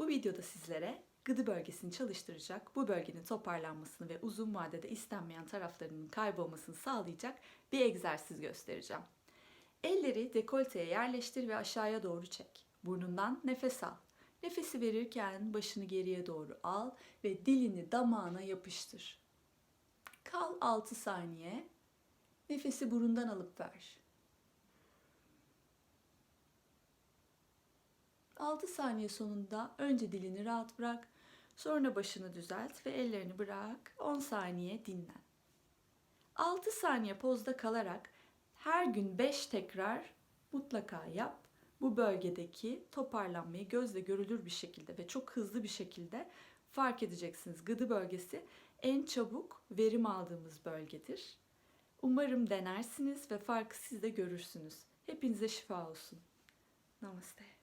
Bu videoda sizlere gıdı bölgesini çalıştıracak, bu bölgenin toparlanmasını ve uzun vadede istenmeyen taraflarının kaybolmasını sağlayacak bir egzersiz göstereceğim. Elleri dekolteye yerleştir ve aşağıya doğru çek. Burnundan nefes al. Nefesi verirken başını geriye doğru al ve dilini damağına yapıştır. Kal 6 saniye. Nefesi burundan alıp ver. 6 saniye sonunda önce dilini rahat bırak, sonra başını düzelt ve ellerini bırak. 10 saniye dinlen. 6 saniye pozda kalarak her gün 5 tekrar mutlaka yap. Bu bölgedeki toparlanmayı gözle görülür bir şekilde ve çok hızlı bir şekilde fark edeceksiniz. Gıdı bölgesi en çabuk verim aldığımız bölgedir. Umarım denersiniz ve farkı siz de görürsünüz. Hepinize şifa olsun. Namaste.